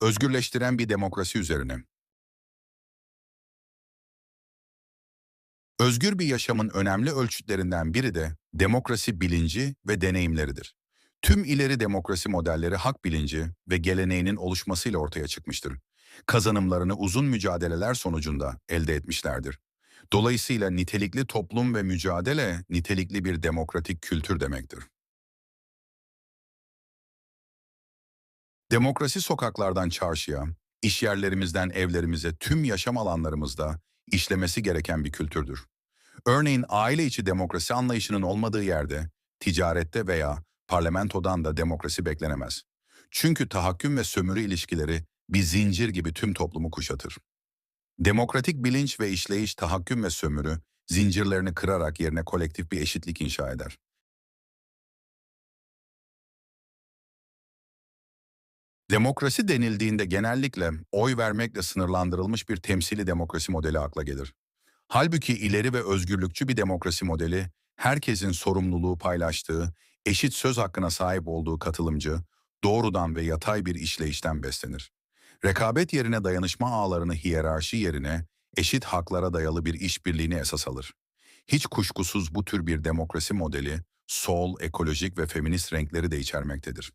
özgürleştiren bir demokrasi üzerine. Özgür bir yaşamın önemli ölçütlerinden biri de demokrasi bilinci ve deneyimleridir. Tüm ileri demokrasi modelleri hak bilinci ve geleneğinin oluşmasıyla ortaya çıkmıştır. Kazanımlarını uzun mücadeleler sonucunda elde etmişlerdir. Dolayısıyla nitelikli toplum ve mücadele nitelikli bir demokratik kültür demektir. Demokrasi sokaklardan çarşıya, iş yerlerimizden evlerimize tüm yaşam alanlarımızda işlemesi gereken bir kültürdür. Örneğin aile içi demokrasi anlayışının olmadığı yerde, ticarette veya parlamentodan da demokrasi beklenemez. Çünkü tahakküm ve sömürü ilişkileri bir zincir gibi tüm toplumu kuşatır. Demokratik bilinç ve işleyiş tahakküm ve sömürü zincirlerini kırarak yerine kolektif bir eşitlik inşa eder. Demokrasi denildiğinde genellikle oy vermekle sınırlandırılmış bir temsili demokrasi modeli akla gelir. Halbuki ileri ve özgürlükçü bir demokrasi modeli, herkesin sorumluluğu paylaştığı, eşit söz hakkına sahip olduğu katılımcı, doğrudan ve yatay bir işleyişten beslenir. Rekabet yerine dayanışma ağlarını hiyerarşi yerine eşit haklara dayalı bir işbirliğini esas alır. Hiç kuşkusuz bu tür bir demokrasi modeli, sol, ekolojik ve feminist renkleri de içermektedir.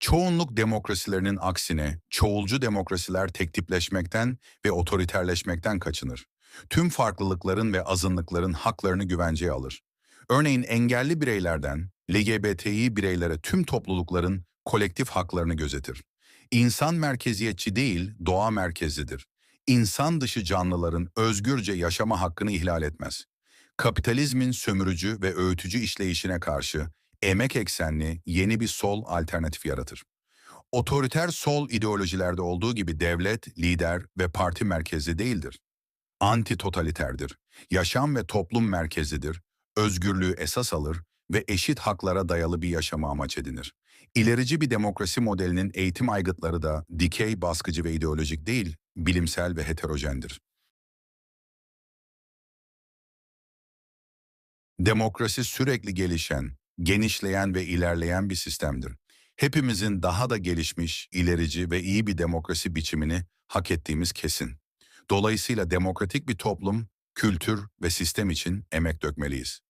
Çoğunluk demokrasilerinin aksine çoğulcu demokrasiler tektipleşmekten ve otoriterleşmekten kaçınır. Tüm farklılıkların ve azınlıkların haklarını güvenceye alır. Örneğin engelli bireylerden LGBTİ bireylere tüm toplulukların kolektif haklarını gözetir. İnsan merkeziyetçi değil, doğa merkezlidir. İnsan dışı canlıların özgürce yaşama hakkını ihlal etmez. Kapitalizmin sömürücü ve öğütücü işleyişine karşı emek eksenli yeni bir sol alternatif yaratır. Otoriter sol ideolojilerde olduğu gibi devlet, lider ve parti merkezli değildir. Anti-totaliterdir. Yaşam ve toplum merkezlidir. Özgürlüğü esas alır ve eşit haklara dayalı bir yaşamı amaç edinir. İlerici bir demokrasi modelinin eğitim aygıtları da dikey, baskıcı ve ideolojik değil, bilimsel ve heterojendir. Demokrasi sürekli gelişen, genişleyen ve ilerleyen bir sistemdir. Hepimizin daha da gelişmiş, ilerici ve iyi bir demokrasi biçimini hak ettiğimiz kesin. Dolayısıyla demokratik bir toplum, kültür ve sistem için emek dökmeliyiz.